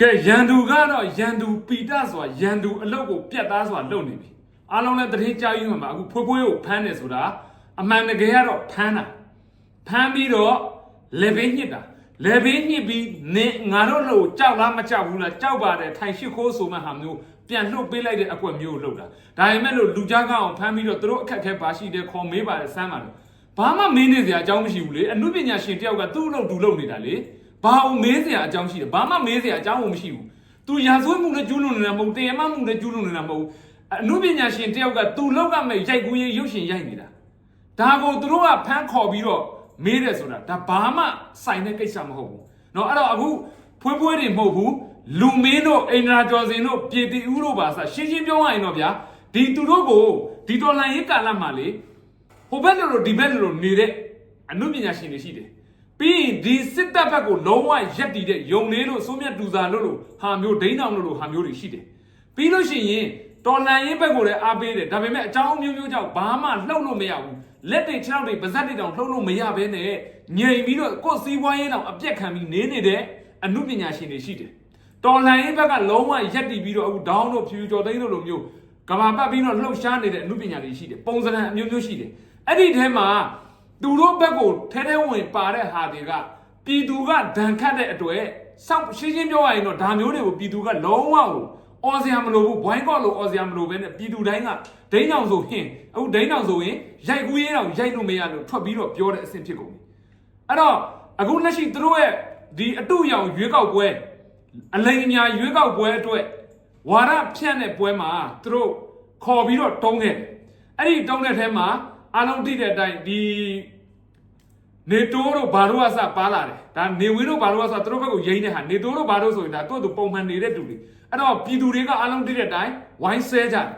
ကဲရန်သူကတော့ရန်သူပီတဆိုတာရန်သူအလုတ်ကိုပြတ်သားဆိုတာလုပ်နေပြီအားလုံးလည်းတတိကြယူမှာအခုဖွေးဖွေးကိုဖမ်းနေဆိုတာအမှန်တကယ်ကတော့ဖမ်းတာဖမ်းပြီးတော့လေဘေးညစ်တာလေဘေးညစ်ပြီးနေငါတို့လို့ကြောက်လားမကြောက်ဘူးလားကြောက်ပါတယ်ထိုင်ရှိခိုးဆိုမှဟာမျိုးပြန်လှုပ်ပေးလိုက်တဲ့အကွက်မျိုးကိုလှုပ်တာဒါပေမဲ့လို့လူကြားကောင်းအောင်ဖမ်းပြီးတော့သူတို့အခက်အခဲပါရှိတယ်ခေါ်မေးပါတယ်စမ်းပါတယ်ဘာမှမင်းနေစရာအကြောင်းမရှိဘူးလေအမှုပညာရှင်တယောက်ကသူ့လို့သူ့လုပ်နေတာလေ ဘာအောင်မေးစရာအကြောင်းရှိတယ်ဘာမှမေးစရာအကြောင်းကိုမရှိဘူး။ तू ရာဇဝတ်မှုနဲ့ကျူးလွန်နေတာမဟုတ်တရားမှမှုနဲ့ကျူးလွန်နေတာမဟုတ်အမှုပညာရှင်တယောက်က तू လောက်ကမဲ့ရိုက်ကူးရေးရုပ်ရှင်ရိုက်နေတာ။ဒါကိုသူတို့ကဖမ်းခေါ်ပြီးတော့မေးတယ်ဆိုတာဒါဘာမှစိုင်တဲ့ကိစ္စမဟုတ်ဘူး။နော်အဲ့တော့အခုဖွေးဖွေးတွေမဟုတ်ဘူးလူမင်းတို့အိန္ဒြာကျော်စင်တို့ပြည်တီဦးတို့ပါစရှင်းရှင်းပြောရရင်တော့ဗျာဒီသူတို့ကိုဒီတော်လှန်ရေးကာလမှာလေဟိုဘက်လိုလိုဒီဘက်လိုလိုနေတဲ့အမှုပညာရှင်တွေရှိတယ် ပြီးရင်ဒီစစ်တပ်ဘက်ကိုလုံးဝရက်တည်တဲ့ယုံလေးလို့စိုးမြတ်တူစာလို့လို့ဟာမျိုးဒိန်းအောင်လို့လို့ဟာမျိုးတွေရှိတယ်ပြီးလို့ရှိရင်တော်လန်ရေးဘက်ကိုလည်းအားပေးတယ်ဒါပေမဲ့အကြောင်းမျိုးမျိုးကြောင့်ဘာမှလှုပ်လို့မရဘူးလက်တွေခြေထောက်တွေပါဇက်တွေတောင်လှုပ်လို့မရဘဲနဲ့ငြိမ်ပြီးတော့ကိုယ်စီးပွားရေးတောင်အပြက်ခံပြီးနေနေတဲ့အမှုပညာရှင်တွေရှိတယ်တော်လန်ရေးဘက်ကလုံးဝရက်တည်ပြီးတော့အခုဒေါင်းတို့ဖြူကျော်သိန်းတို့လိုမျိုးကဘာပတ်ပြီးတော့လှုပ်ရှားနေတဲ့အမှုပညာတွေရှိတယ်ပုံစံအမျိုးမျိုးရှိတယ်အဲ့ဒီထဲမှာ သူတို့ဘက်ကိုထဲထဲဝင်ပါတဲ့ဟာတွေကပြည်သူကဒဏ်ခတ်တဲ့အတွက်စောင့်ရှင်းရှင်းပြောရရင်တော့ဒါမျိုးတွေကိုပြည်သူကလုံးဝကိုအော်စရာမလိုဘူးဘွိုင်းကော့လို့အော်စရာမလိုပဲနဲ့ပြည်သူတိုင်းကဒိန်းအောင်ဆိုဟင်အခုဒိန်းအောင်ဆိုရင်ရိုက်ကူးရေးအောင်ရိုက်လို့မရလို့ထွက်ပြီးတော့ပြောတဲ့အဆင့်ဖြစ်ကုန်ပြီအဲ့တော့အခုလက်ရှိသူတို့ရဲ့ဒီအတုရောင်ရွေးကောက်ပွဲအလိမ်အများရွေးကောက်ပွဲအတွက်ဝါရဖြန့်တဲ့ပွဲမှာသူတို့ခေါ်ပြီးတော့တုံးခဲ့တယ်အဲ့ဒီတုံးတဲ့ထဲမှာ အားလုံးသိတဲ့အတိုင်းဒီနေတိုးတို့ဘာတို့ကစပါလာတယ်ဒါနေဝင်းတို့ဘာတို့ကစသူတို့ဘက်ကိုရိမ့်တဲ့ဟာနေတိုးတို့ဘာတို့ဆိုရင်ဒါသူ့သူပုံမှန်နေတဲ့တူတွေအဲ့တော့ပြည်သူတွေကအားလုံးသိတဲ့အတိုင်းဝိုင်းဆဲကြတယ်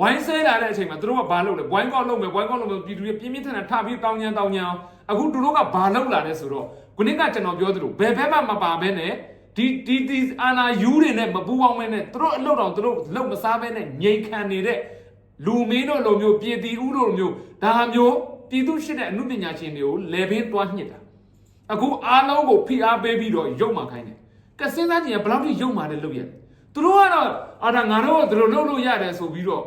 ဝိုင်းဆဲလာတဲ့အချိန်မှာသူတို့ကဘာလုပ်လဲဝိုင်းကောက်လုပ်မယ်ဝိုင်းကောက်လုပ်မယ်ပြည်သူတွေပြင်းပြင်းထန်ထန်ထပြီးတောင်းညံတောင်းညံအောင်အခုသူတို့ကဘာလုပ်လာလဲဆိုတော့ခုနကကျွန်တော်ပြောသလိုဘယ်ဘက်မှမပါဘဲနဲ့ဒီဒီဒီအာနာယူတွေနဲ့မပူပေါင်းမဲနဲ့သူတို့အလုပ်တော်သူတို့လုပ်မစားဘဲနဲ့ငြိမ်ခံနေတဲ့ လူမင်းတို့လိုမျိုးပြည်တီဦးတို့လိုမျိုးဒါမျိုးပြည်သူရှိတဲ့အမှုပညာရှင်တွေကိုလေဘင်းသွားညှစ်တာအခုအားလုံးကိုဖိအားပေးပြီးတော့ရုပ်မှခိုင်းတယ်ကစဉ်းစားကြည့်ရင်ဘယ်လောက်ထိရုပ်မှလည်းလုပ်ရတယ်သူတို့ကတော့အာဒါငါတို့ကသူတို့လုပ်လို့ရတယ်ဆိုပြီးတော့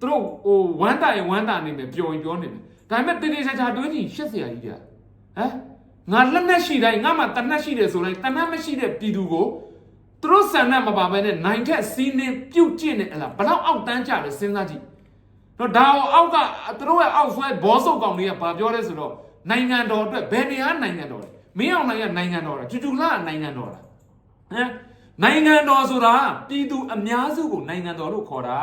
သူတို့ဟိုဝမ်းတာရင်ဝမ်းတာနေမယ်ပျော်ရင်ပြောနေမယ်ဒါပေမဲ့တေးသေးချာချာတွေးကြည့်ရှက်စရာကြီးပြဟမ်ငါလက်နဲ့ရှိတိုင်းငါမှတနက်ရှိတယ်ဆိုတိုင်းတနက်မရှိတဲ့ပြည်သူကိုသူတို့ဆန္ဒမပါဘဲနဲ့နိုင်ထက်စီးနှင်းပြုတ်ကျင့်နေအလားဘယ်လောက်အောက်တန်းကြလဲစဉ်းစားကြည့် တော့ဒါအောင်အောက်ကသူတို့ရဲ့အောက်ဆွဲဘောစုပ်ကောင်တွေကဘာပြောလဲဆိုတော့နိုင်ငံတော်အတွက်ဘယ်နေရာနိုင်ငံတော်လဲမင်းအောင်နိုင်ရနိုင်ငံတော်လားကျူကျူလာနိုင်ငံတော်လားဟမ်နိုင်ငံတော်ဆိုတာပြည်သူအများစုကိုနိုင်ငံတော်လို့ခေါ်တာ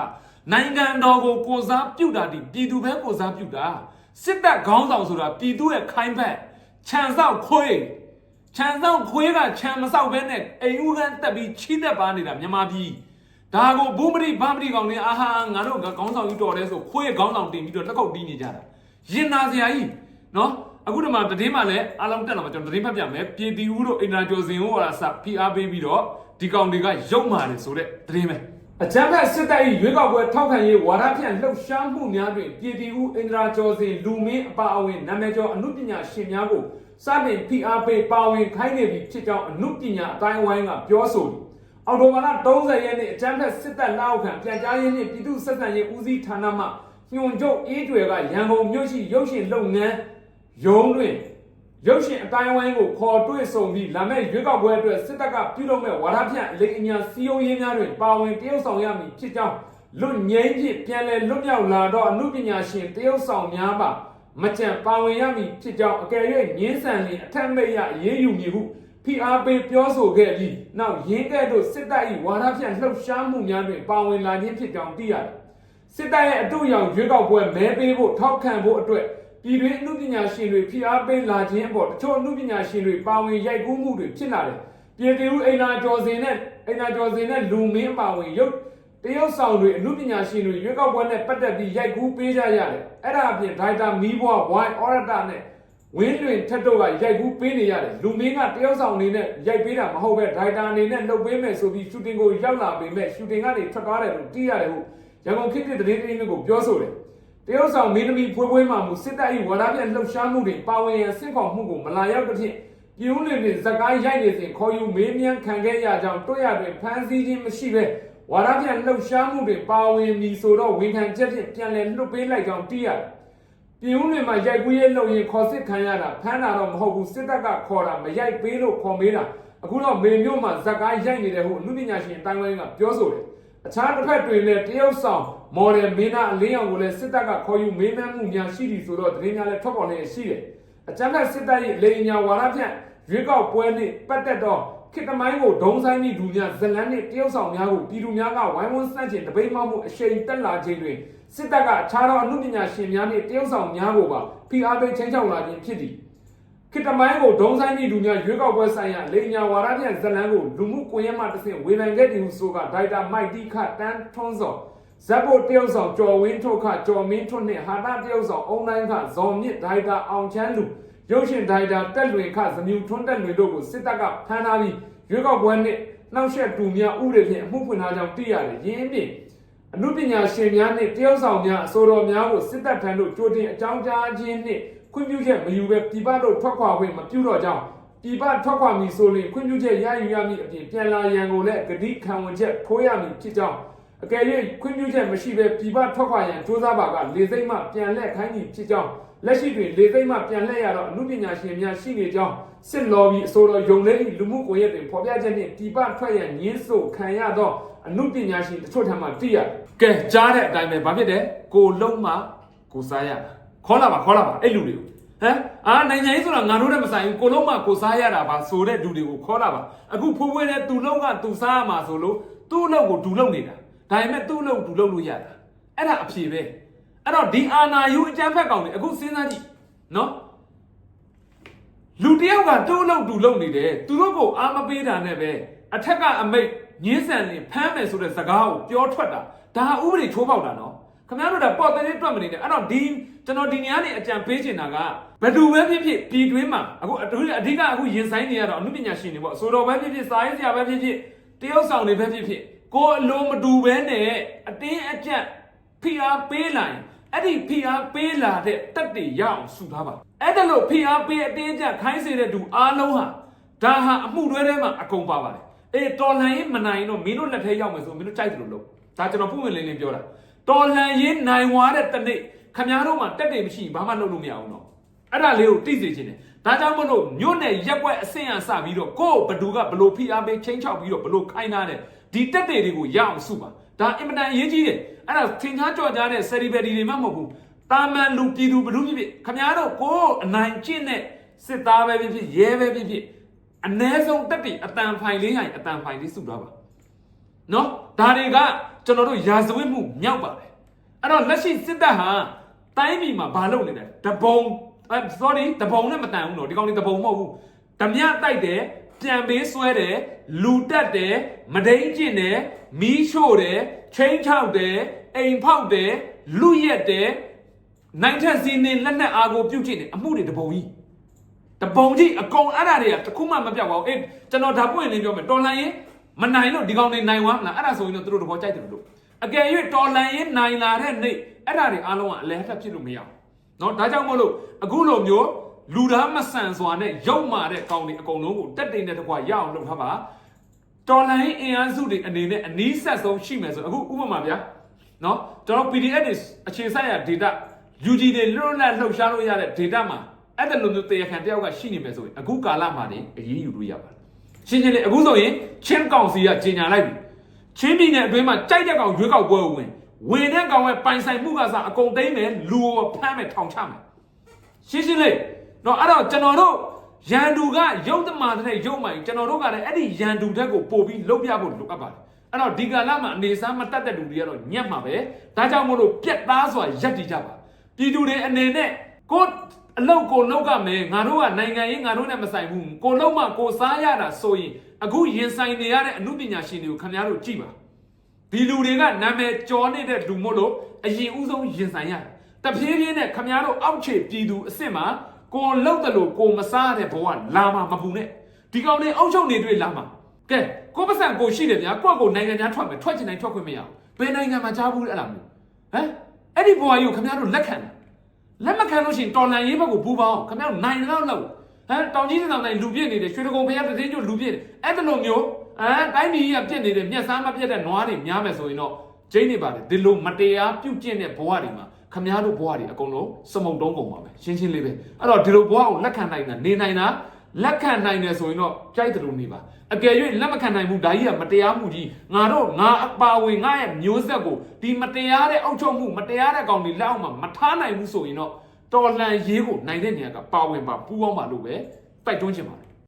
နိုင်ငံတော်ကိုကိုစားပြုတာဒီပြည်သူပဲကိုစားပြုတာစစ်တပ်ခေါင်းဆောင်ဆိုတာပြည်သူရဲ့ခိုင်းဘက်ခြံစောက်ခွေးခြံစောက်ခွေးကခြံမစောက်ဘဲနဲ့အိမ်ဦးကန်းတက်ပြီးချီးတက်ပါနေတာမြန်မာပြည် ဒါကိုဘူးမတိဗမတိကောင်တွေအာဟာငါတို့ကခေါင်းဆောင်ကြီးတော်တယ်ဆိုခွေးခေါင်းဆောင်တင်ပြီးတော့လက်ကုပ်တီးနေကြတာရင်နာစရာကြီးနော်အခုဒီမှာတည်င်းမှလည်းအားလုံးတက်လာမှာကျွန်တော်တည်င်းဖတ်ပြမယ်ပြည်တီဦးတို့အင်တာကျော်စင်ဟိုကစဖိအားပေးပြီးတော့ဒီကောင်တွေကရုပ်မာတယ်ဆိုတဲ့တည်င်းပဲအကြမ်းဖက်စစ်တပ်၏ရွေးကောက်ပွဲထောက်ခံရေးဝါဒဖြန့်လှုပ်ရှားမှုများတွင်ပြည်တီဦးအင်တာကျော်စင်လူမင်းအပါအဝင်နာမည်ကျော်အမှုပညာရှင်များကိုစတင်ဖိအားပေးပါဝင်ခိုင်းနေပြီဖြစ်ကြောင်းအမှုပညာအတိုင်းဝိုင်းကပြောဆိုသည် အော်တိုဘာလ30ရက်နေ့အကြမ်းဖက်စစ်တပ်လက်အောက်ခံပြန်ကြားရေးနှင့်ပြည်သူ့ဆက်ဆံရေးဦးစီးဌာနမှညွှန်ချုပ်အေးကျွယ်ကရန်ကုန်မြို့ရှိရုပ်ရှင်လုပ်ငန်းရုံးတွင်ရုပ်ရှင်အတိုင်းဝိုင်းကိုခေါ်တွေ့ဆုံပြီးလာမယ့်ရွေးကောက်ပွဲအတွက်စစ်တပ်ကပြုလုပ်မဲ့ဝါဒဖြန့်အလိမ်အညာစီယိုရေးများတွင်ပါဝင်တရုပ်ဆောင်ရမည်ဖြစ်ကြောင်းလွတ်ငိမ့်ဖြင့်ပြန်လည်လွတ်မြောက်လာတော့အမှုပညာရှင်တရုပ်ဆောင်များပါမကြံပါဝင်ရမည်ဖြစ်ကြောင်းအကယ်၍ငင်းဆန်လျင်အထက်မိတ်ရရေးယူမည်ဟု ဖိအားပေးပြောဆိုခဲ့ပြီးနောက်ရင်းကဲ့သို့စစ်တပ်၏ဝါဒဖြန့်လှုပ်ရှားမှုများတွင်ပါဝင်လာခြင်းဖြစ်ကြောင်းသိရတယ်။စစ်တပ်ရဲ့အတူရောင်ရွေးကောက်ပွဲမဲပေးဖို့ထောက်ခံဖို့အတွက်ပြည်တွင်းအမှုပညာရှင်တွေဖိအားပေးလာခြင်းအပေါ်တချို့အမှုပညာရှင်တွေပါဝင်ရိုက်ကူးမှုတွေဖြစ်လာတယ်။ပြည်သူအိမ်နာကျော်စင်နဲ့အိမ်နာကျော်စင်နဲ့လူမင်းပါဝင်ရုပ်တရုတ်ဆောင်တွေအမှုပညာရှင်တွေရွေးကောက်ပွဲနဲ့ပတ်သက်ပြီးရိုက်ကူးပေးကြရတယ်။အဲ့ဒါအပြင်ဒိုက်တာမီးဘွားဝိုင်းအော်ရတာနဲ့ ဝင်းတွင်ထက်တော့ကရိုက်ကူးပေးနေရတယ်လူမင်းကတယောက်ဆောင်အနေနဲ့ရိုက်ပေးတာမဟုတ်ပဲဒိုင်တာအနေနဲ့လုပ်ပေးမယ်ဆိုပြီးရှူတင်ကိုရောက်လာပေမဲ့ရှူတင်ကနေထွက်သွားတယ်လို့သိရတယ်ဟုတ်ရန်ကုန်ခေတ်တဲ့သတင်းတင်းတွေကိုပြောဆိုတယ်တယောက်ဆောင်မင်းသမီးဖွေးဖွေးမှမူစစ်တပ်၏ဝါဒပြလှုပ်ရှားမှုတွေပါဝင်ရန်ဆင့်ခေါ်မှုကိုမလာရောက်တဲ့ဖြင့်ပြင်းဦးနေဇကိုင်းရိုက်နေစဉ်ခေါ်ယူမေးမြန်းခံခဲ့ရကြောင်းတွေ့ရတွင်ဖမ်းဆီးခြင်းမရှိဘဲဝါရပြန်လှုပ်ရှားမှုတွေပါဝင်မည်ဆိုတော့ဝန်ခံချက်ဖြင့်ပြန်လည်လွှတ်ပေးလိုက်ကြောင်းသိရတယ်။ ပြင်းဦးနေမှာရိုက်ကူးရေးလုပ်ရင်ခေါ်စစ်ခံရတာဖမ်းတာတော့မဟုတ်ဘူးစစ်တပ်ကခေါ်တာမရိုက်ပေးလို့ခေါ်မေးတာအခုတော့မေမျိုးမှာဇကိုင်းရိုက်နေတယ်ဟုအမှုပညာရှင်တိုင်းဝိုင်းကပြောဆိုတယ်။အခြားတစ်ဖက်တွင်လည်းတရုတ်ဆောင်မော်ဒယ်မင်းသားအလင်းအောင်ကိုလည်းစစ်တပ်ကခေါ်ယူမေးမြန်းမှုများရှိသည်ဆိုတော့သတင်းများလည်းထွက်ပေါ်နေရှိတယ်။အကြမ်းဖက်စစ်တပ်၏လေညာဝါရဖြန့်ရွေးကောက်ပွဲနှင့်ပတ်သက်သော ခေတ္တမိုင်းကိုဒုံဆိုင်မိသူများဇလန်းနှင့်တရုတ်ဆောင်များကိုပြည်သူများကဝိုင်းဝန်းစန့်ကျင်တပိတ်မှောက်မှုအရှိန်တက်လာခြင်းတွင်စစ်တပ်ကအခြားသောအမှုပညာရှင်များနှင့်တရုတ်ဆောင်များကိုပါဖိအားပေးချင်းချောက်လာခြင်းဖြစ်သည်ခေတ္တမိုင်းကိုဒုံဆိုင်မိသူများရွေးကောက်ပွဲဆိုင်ရာလေညာဝါရဖြန့်ဇလန်းကိုလူမှုကွန်ရက်မှတစ်ဆင့်ဝေဖန်ခဲ့သည်ဟုဆိုကဒိုက်တာမိုက်တီခတန်းထွန်းစောဇက်ဘိုတရုတ်ဆောင်ကျော်ဝင်းထုတ်ခကျော်မင်းထွန်းနှင့်ဟာတာတရုတ်ဆောင်အုံတိုင်းခဇော်မြင့်ဒိုက်တာအောင်ချမ်းလူ ရုပ်ရှင်ဒိုက်တာတက်လွင်ခဇမြူထွန်းတက်လွင်တို့ကိုစစ်တပ်ကဖမ်းထားပြီးရွေးကောက်ပွဲနှင့်နှောက်ယှက်တူများဥပဒေဖြင့်အမှုဖွင့်ထားကြောင်းသိရတယ်ရင်းဖြင့်အမှုပညာရှင်များနှင့်တရုတ်ဆောင်များအစိုးရများကိုစစ်တပ်ထံသို့ကြိုတင်အကြောင်းကြားခြင်းနှင့်ခွင့်ပြုချက်မယူဘဲပြည်ပသို့ထွက်ခွာခွင့်မပြုတော့ကြောင်းပြည်ပထွက်ခွာမည်ဆိုရင်ခွင့်ပြုချက်ရယူရမည်အပြင်ပြန်လာရန်ကိုလည်းဂတိခံဝန်ချက်ထိုးရမည်ဖြစ်ကြောင်းအကယ်၍ခွင့်ပြုချက်မရှိဘဲပြည်ပထွက်ခွာရန်ကြိုးစားပါကလေစိမ့်မှပြန်လှည့်ခိုင်းမည်ဖြစ်ကြောင်း လက်ရှိတွင်လေစိမ့်မှပြန်လှည့်ရတော့အမှုပညာရှင်များရှိနေကြောင်းစစ်လော်ဘီအစိုးရယုံလေးလူမှုကွန်ရက်တွင်ဖော်ပြချက်နှင့်ပြည်ပထွက်ရန်ညှင်းဆို့ခံရသောအမှုပညာရှင်တချို့ထံမှသိရတယ်။ကဲကြားတဲ့အတိုင်းပဲဘာဖြစ်တယ်။ကိုလုံးမှကိုစားရတာခေါ်လာပါခေါ်လာပါအဲ့လူတွေကိုဟမ်အာနိုင်ငံရေးဆိုတာငါတို့နဲ့မဆိုင်ဘူးကိုလုံးမှကိုစားရတာပါဆိုတဲ့လူတွေကိုခေါ်လာပါအခုဖိုးဖွေးတဲ့သူလုံးကသူစားရမှာဆိုလို့သူ့အလုပ်ကိုဒူလုပ်နေတာဒါပေမဲ့သူ့အလုပ်ဒူလုပ်လို့ရတာအဲ့ဒါအဖြေပဲ အဲ့တော့ဒီအာနာယူအကြမ်းဖက်ကောင်တွေအခုစဉ်းစားကြည့်နော်လူတယောက်ကသူ့အလုပ်ဒူလုပ်နေတယ်သူတို့ကိုအာမပေးတာနဲ့ပဲအထက်ကအမိတ်ညင်းဆန်နေဖမ်းမယ်ဆိုတဲ့စကားကိုပြောထွက်တာဒါဥပဒေချိုးပေါက်တာနော်ခင်ဗျားတို့ကပေါ်တဲ့တွက်မနေနဲ့အဲ့တော့ဒီကျွန်တော်ဒီနေရာနေအကြံပေးချင်တာကဘယ်သူပဲဖြစ်ဖြစ်ပြည်တွင်းမှာအခုအဓိကအဓိကအခုရင်ဆိုင်နေရတော့အမှုပညာရှင်တွေပေါ့အဆိုတော်ပဲဖြစ်ဖြစ်စာရေးဆရာပဲဖြစ်ဖြစ်တရုတ်ဆောင်တွေပဲဖြစ်ဖြစ်ကိုအလိုမတူဘဲနဲ့အတင်းအကျပ်ဖိအားပေးလိုက် အဲ့ဒီဖိအားပေးလာတဲ့တက်တွေရအောင်စုထားပါအဲ့ဒါလို့ဖိအားပေးအတင်းအကျပ်ခိုင်းစေတဲ့သူအားလုံးဟာဒါဟာအမှုတွဲထဲမှာအကုန်ပါပါတယ်အေးတော်လှန်ရေးမနိုင်တော့မင်းတို့လက်ထဲရောက်မယ်ဆိုမင်းတို့ကြိုက်တယ်လို့လို့ဒါကျွန်တော်ပုံမှန်လင်းလင်းပြောတာတော်လှန်ရေးနိုင်ွားတဲ့တနေ့ခမားတို့မှာတက်တယ်မရှိဘာမှလုပ်လို့မရအောင်တော့အဲ့ဒါလေးကိုသိစေချင်တယ်ဒါကြောင့်မလို့မြို့နယ်ရက်ွက်အဆင့်အစပြီးတော့ကိုယ့်ဘသူကဘလို့ဖိအားပေးချင်းချောက်ပြီးတော့ဘလို့ခိုင်းထားတယ်ဒီတက်တယ်တွေကိုရအောင်စုပါ ဒါအင်မတန်အရေးကြီးတယ်အဲ့ဒါသင်္ချာကြော်ကြားတဲ့ celebrity တွေမှမဟုတ်ဘူးတာမန်လူပြည်သူဘလူဖြစ်ဖြစ်ခမားတို့ကိုယ်အနိုင်ကျင့်တဲ့စစ်သားပဲဖြစ်ဖြစ်ရဲပဲဖြစ်ဖြစ်အ ਨੇ ဆုံးတက်တယ်အတန်ဖိုင်လေးဟိုင်အတန်ဖိုင်လေးစုထားပါနော်ဒါတွေကကျွန်တော်တို့ရာဇဝတ်မှုမြောက်ပါတယ်အဲ့တော့လက်ရှိစစ်တပ်ဟာတိုင်းပြည်မှာဘာလုပ်နေလဲတပုံအဲ sorry တပုံနဲ့မတန်ဘူးနော်ဒီကောင်လေးတပုံမဟုတ်ဘူးဓမြတိုက်တယ် ပြန်ပေးဆွဲတယ်လူတက်တယ်မဒိန်ကျင့်တယ်မီးရှို့တယ်ချင်းချောက်တယ်အိမ်ဖောက်တယ်လူရက်တယ်နိုင်ထက်စီနေလက်နက်အားကိုပြုတ်ကျင့်တယ်အမှုတွေတပုံကြီးတပုံကြီးအကုန်အဲ့ဒါတွေကတခုမှမပြောက်ပါဘူးအေးကျွန်တော်ဒါပွင့်နေပြောမယ်တော်လန်ရင်မနိုင်လို့ဒီကောင်တွေနိုင်သွားမလားအဲ့ဒါဆိုရင်တော့သူတို့တဘောကြိုက်တယ်လို့အကယ်၍တော်လန်ရင်နိုင်လာတဲ့နေ့အဲ့ဒါတွေအားလုံးကအလဲထက်ဖြစ်လို့မရဘူးเนาะဒါကြောင့်မလို့အခုလိုမျိုး လူသားမဆန်စွာနဲ့ရုပ်မာတဲ့ကောင်းတွေအကုန်လုံးကိုတက်တိမ်တဲ့တကွာရအောင်လုပ်ထားပါတော်လိုင်းအင်အားစုတွေအနေနဲ့အနည်းဆက်ဆုံးရှိမယ်ဆိုအခုဥပမာဗျာနော်ကျွန်တော် PDF တွေအခြေစိုက်ရ data UG တွေလွတ်လပ်လှုပ်ရှားလို့ရတဲ့ data မှာအဲ့ဒါလိုမျိုးတရားခံတယောက်ကရှိနေမယ်ဆိုရင်အခုကာလမှာနေအရေးယူလို့ရပါတယ်ရှင်းရှင်းလေးအခုဆိုရင်ချင်းကောင်စီကကြီးညာလိုက်ပြီချင်းပြည်နယ်အတွင်းမှာကြိုက်တဲ့ကောင်ရွေးကောက်ပွဲဝင်ဝင်တဲ့ကောင်ရဲ့ပိုင်ဆိုင်မှုကစားအကုန်သိမ်းမယ်လူကိုဖမ်းမယ်ထောင်ချမယ်ရှင်းရှင်းလေး တော့အဲ့တော့ကျွန်တော်တို့ရန်သူကရုပ်သမားတဲ့ရုပ်မှန်ကျွန်တော်တို့ကလည်းအဲ့ဒီရန်သူတက်ကိုပို့ပြီးလုတ်ပြဖို့လိုအပ်ပါတယ်အဲ့တော့ဒီကာလမှာအနေစားမတတ်တဲ့လူတွေကတော့ညက်မှာပဲဒါကြောင့်မို့လို့ပြက်သားစွာရက်တည်ကြပါပြည်သူတွေအနေနဲ့ကိုအလုတ်ကိုလောက်ကမယ်ငါတို့ကနိုင်ငံရေးငါတို့နဲ့မဆိုင်ဘူးကိုလုံးမကိုစားရတာဆိုရင်အခုရင်ဆိုင်နေရတဲ့အမှုပညာရှင်တွေကိုခင်ဗျားတို့ကြည့်ပါဒီလူတွေကနာမည်ကျော်နေတဲ့လူမို့လို့အရင်ဦးဆုံးရင်ဆိုင်ရတယ်တဖြည်းဖြည်းနဲ့ခင်ဗျားတို့အောက်ခြေပြည်သူအစ်စ်မှာ ကိုလောက်တယ်လို့ကိုမစားတဲ့ဘဝလာမှာမပူနဲ့ဒီကောင်တွေအောက်ချုပ်နေတွေ့လာမှာကဲကိုပစံကိုရှိတယ်ဗျာကိုယ့်ကိုနိုင်ငံသားထွက်မယ်ထွက်ချင်တိုင်းထွက်ခွင့်မရဘူးဘယ်နိုင်ငံမှာကြားဘူးလဲအဲ့လိုမျိုးဟမ်အဲ့ဒီဘဝကြီးကိုခင်ဗျားတို့လက်ခံတယ်လက်မခံလို့ရှိရင်တော်လန်ရေးဘက်ကိုပူပေါင်းခင်ဗျားတို့နိုင်တော့လို့ဟမ်တောင်ကြီးတောင်တိုင်းလူပြည့်နေတယ်ရွှေတကုံဖျားတည်င်းကျွလူပြည့်တယ်အဲ့ဒါလိုမျိုးအဲတိုင်းပြည်ကြီးကပြည့်နေတယ်မျက်စားမပြည့်တဲ့နွားတွေများမယ်ဆိုရင်တော့ကျင်းနေပါတယ်ဒီလိုမတရားပြုတ်ကျင့်တဲ့ဘဝတွေမှာ ခမားတို့ဘဝတွေအကုန်လုံးစမုံတုံးကုန်ပါပဲရှင်းရှင်းလေးပဲအဲ့တော့ဒီလိုဘဝကိုလက်ခံနိုင်တာနေနိုင်တာလက်ခံနိုင်တယ်ဆိုရင်တော့ကြိုက်တယ်လို့နေပါအကယ်၍လက်မခံနိုင်ဘူးဒါကြီးကမတရားမှုကြီးငါတို့ငါအပါဝင်ငါရဲ့မျိုးဆက်ကိုဒီမတရားတဲ့အောက်ချုပ်မှုမတရားတဲ့ကောင်တွေလက်အောက်မှာမထားနိုင်ဘူးဆိုရင်တော့တော်လှန်ရေးကိုနိုင်တဲ့နေရာကပါဝင်ပါပူးပေါင်းပါလို့ပဲတိုက်တွန်းချင်ပါတယ်